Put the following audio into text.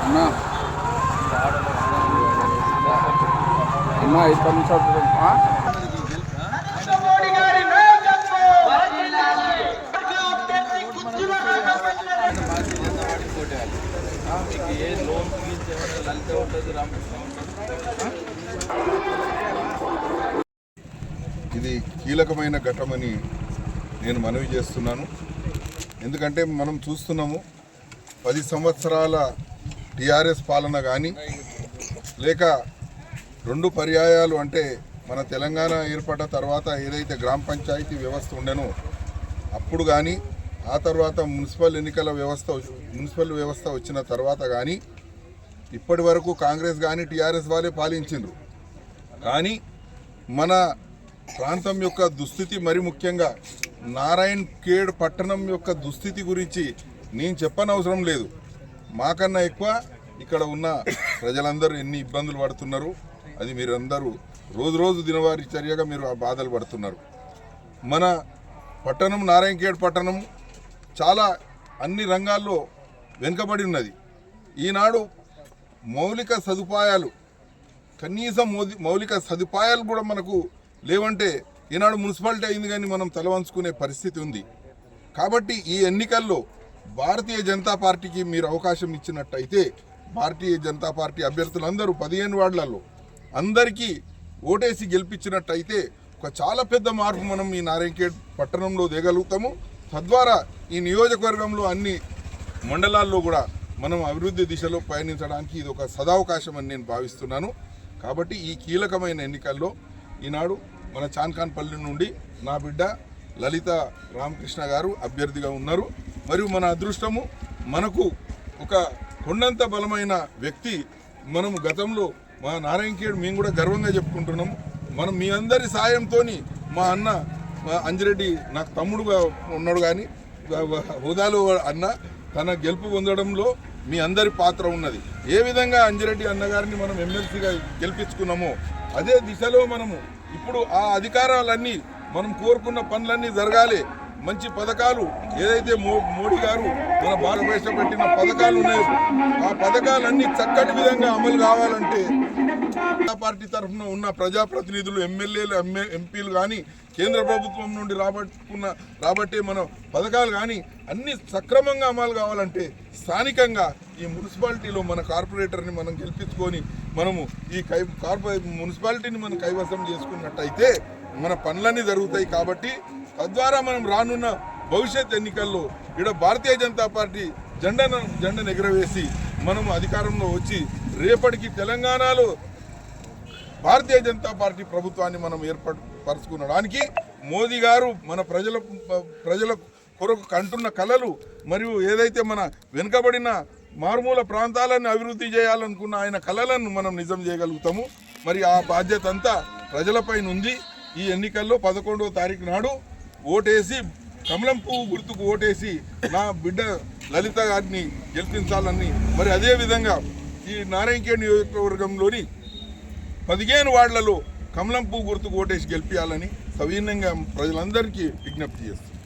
అన్నా అన్నా ఇక్కడ నుంచి వస్తుంది. ఆ? మీకు ఏ లోన్ గురించి ఏమైనా లలిత ఉంటుంది రామకృష్ణ ఇది కీలకమైన ఘట్టమని నేను మనవి చేస్తున్నాను. ఎందుకంటే మనం చూస్తున్నాము పది సంవత్సరాల టీఆర్ఎస్ పాలన కానీ లేక రెండు పర్యాయాలు అంటే మన తెలంగాణ ఏర్పడ్డ తర్వాత ఏదైతే గ్రామ పంచాయతీ వ్యవస్థ ఉండెనో అప్పుడు కానీ ఆ తర్వాత మున్సిపల్ ఎన్నికల వ్యవస్థ మున్సిపల్ వ్యవస్థ వచ్చిన తర్వాత కానీ ఇప్పటి వరకు కాంగ్రెస్ కానీ టీఆర్ఎస్ వాళ్ళే పాలించిండ్రు. కానీ మన ప్రాంతం యొక్క దుస్థితి మరి ముఖ్యంగా నారాయణ్ ఖేడ్ పట్టణం యొక్క దుస్థితి గురించి నేను చెప్పనవసరం లేదు. మాకన్నా ఎక్కువ ఇక్కడ ఉన్న ప్రజలందరూ ఎన్ని ఇబ్బందులు పడుతున్నారు అది మీరు అందరూ రోజు రోజు దినవారి చర్యగా మీరు ఆ బాధలు పడుతున్నారు. మన పట్టణం నారాయణకేడ్ పట్టణం చాలా అన్ని రంగాల్లో వెనుకబడి ఉన్నది. ఈనాడు మౌలిక సదుపాయాలు కనీసం మౌలిక సదుపాయాలు కూడా మనకు లేవంటే ఈనాడు మున్సిపాలిటీ అయింది కానీ మనం తలవంచుకునే పరిస్థితి ఉంది. కాబట్టి ఈ ఎన్నికల్లో భారతీయ జనతా పార్టీకి మీరు అవకాశం ఇచ్చినట్టయితే భారతీయ జనతా పార్టీ అభ్యర్థులందరూ పదిహేను వార్డులలో అందరికీ ఓటేసి గెలిపించినట్టయితే ఒక చాలా పెద్ద మార్పు మనం ఈ నారాయణఖేడ్ పట్టణంలో దిగలుగుతాము. తద్వారా ఈ నియోజకవర్గంలో అన్ని మండలాల్లో కూడా మనం అభివృద్ధి దిశలో పయనించడానికి ఇది ఒక సదావకాశం అని నేను భావిస్తున్నాను. కాబట్టి ఈ కీలకమైన ఎన్నికల్లో ఈనాడు మన చాన్కాన్పల్లి నుండి నా బిడ్డ లలిత రామకృష్ణ గారు అభ్యర్థిగా ఉన్నారు. మరియు మన అదృష్టము మనకు ఒక కొండంత బలమైన వ్యక్తి మనము గతంలో మా నారాయణఖేడ్ మేము కూడా గర్వంగా చెప్పుకుంటున్నాము. మనం మీ అందరి సాయంతో మా అన్న మా అంజిరెడ్డి నాకు తమ్ముడుగా ఉన్నాడు కానీ హోదాలో అన్న తన గెలుపు పొందడంలో మీ అందరి పాత్ర ఉన్నది. ఏ విధంగా అంజిరెడ్డి అన్నగారిని మనం ఎమ్మెల్సీగా గెలిపించుకున్నామో అదే దిశలో మనము ఇప్పుడు ఆ అధికారాలన్నీ మనం కోరుకున్న పనులన్నీ జరగాలి. మంచి పథకాలు ఏదైతే మో మోడీ గారు మన భారతదేశం పెట్టిన పథకాలు ఉన్నాయో ఆ పథకాలన్నీ చక్కటి విధంగా అమలు కావాలంటే పార్టీ తరఫున ఉన్న ప్రజాప్రతినిధులు ఎమ్మెల్యేలు ఎమ్మె ఎంపీలు కానీ కేంద్ర ప్రభుత్వం నుండి రాబట్టుకున్న రాబట్టే మనం పథకాలు కానీ అన్ని సక్రమంగా అమలు కావాలంటే స్థానికంగా ఈ మున్సిపాలిటీలో మన కార్పొరేటర్ని మనం గెలిపించుకొని మనము ఈ కై కార్పొరే మున్సిపాలిటీని మనం కైవసం చేసుకున్నట్టయితే మన పనులన్నీ జరుగుతాయి కాబట్టి తద్వారా మనం రానున్న భవిష్యత్ ఎన్నికల్లో ఇక్కడ భారతీయ జనతా పార్టీ జెండను జెండను ఎగరవేసి మనము అధికారంలో వచ్చి రేపటికి తెలంగాణలో భారతీయ జనతా పార్టీ ప్రభుత్వాన్ని మనం ఏర్పాటు పరుచుకునడానికి మోదీ గారు మన ప్రజల ప్రజల కొరకు కంటున్న కళలు మరియు ఏదైతే మన వెనుకబడిన మారుమూల ప్రాంతాలను అభివృద్ధి చేయాలనుకున్న ఆయన కళలను మనం నిజం చేయగలుగుతాము. మరి ఆ బాధ్యత అంతా ప్రజలపైన ఉంది. ఈ ఎన్నికల్లో పదకొండవ తారీఖు నాడు ఓటేసి కమలం పువ్వు గుర్తుకు ఓటేసి నా బిడ్డ లలిత గారిని గెలిపించాలని మరి అదేవిధంగా ఈ నారాయణఖేడ్ నియోజకవర్గంలోని పదిహేను వార్డులలో కమలం పువ్వు గుర్తుకు ఓటేసి గెలిపించాలని సవీనంగా ప్రజలందరికీ విజ్ఞప్తి చేస్తుంది